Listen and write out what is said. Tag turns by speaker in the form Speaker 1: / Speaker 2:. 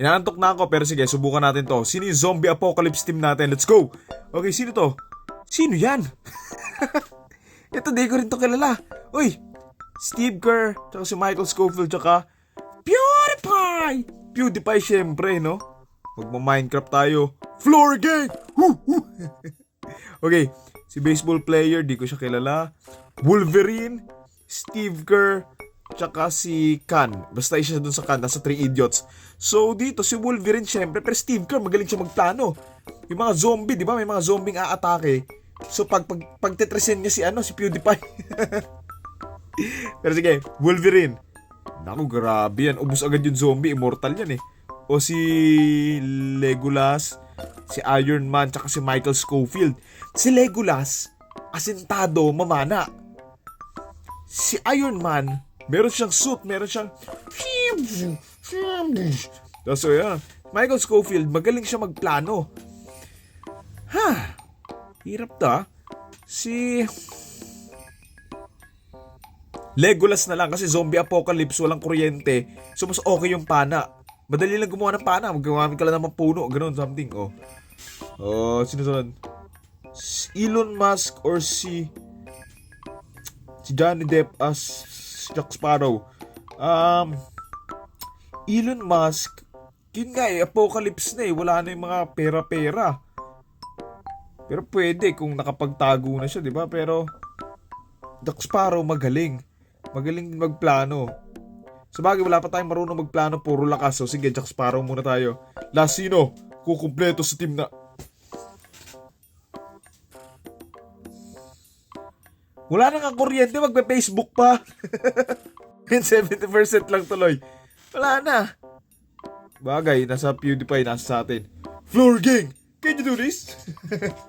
Speaker 1: Inaantok na ako pero sige, subukan natin to. Sino yung zombie apocalypse team natin? Let's go! Okay, sino to? Sino yan? Ito, di ko rin to kilala. Uy, Steve Kerr, tsaka si Michael Scofield, tsaka PewDiePie! PewDiePie syempre, no? Magma-Minecraft tayo. Floor woo. okay, si baseball player, di ko siya kilala. Wolverine, Steve Kerr, tsaka si Kan. Basta isa dun sa Kan, nasa Three Idiots. So dito, si Wolverine syempre, pero Steve Kerr, magaling siya magplano. Yung mga zombie, di ba? May mga zombie aatake. So pag, pag, pagtetresen niya si ano, si PewDiePie. pero sige, Wolverine. Naku, grabe yan. Ubus agad yung zombie. Immortal yan eh. O si Legolas, si Iron Man, tsaka si Michael Schofield. Si Legolas, asintado, mamana. Si Iron Man, meron siyang suit, meron siyang... Tapos so, yan. Michael Schofield, magaling siya magplano. Ha? Hirap ta. Si... Legolas na lang kasi zombie apocalypse, walang kuryente. So mas okay yung pana. Madali lang gumawa ng pana. Maggamamit ka lang ng puno, ganun, something. Oh. Oh, sino sunod? Si Elon Musk or si si Johnny Depp as Jack Sparrow. Um, Elon Musk, yun nga eh, apocalypse na eh. Wala na yung mga pera-pera. Pero pwede kung nakapagtago na siya, di ba? Pero Jack Sparrow magaling. Magaling magplano. Sa bagay, wala pa tayong marunong magplano, puro lakas. So sige, Jack Sparrow muna tayo. Last sino? Kukumpleto sa team na... Wala na nga kuryente, magpe-Facebook pa. Yung 70% lang tuloy. Wala na. Bagay, nasa PewDiePie, nasa sa atin. Floor Gang! Can you do this?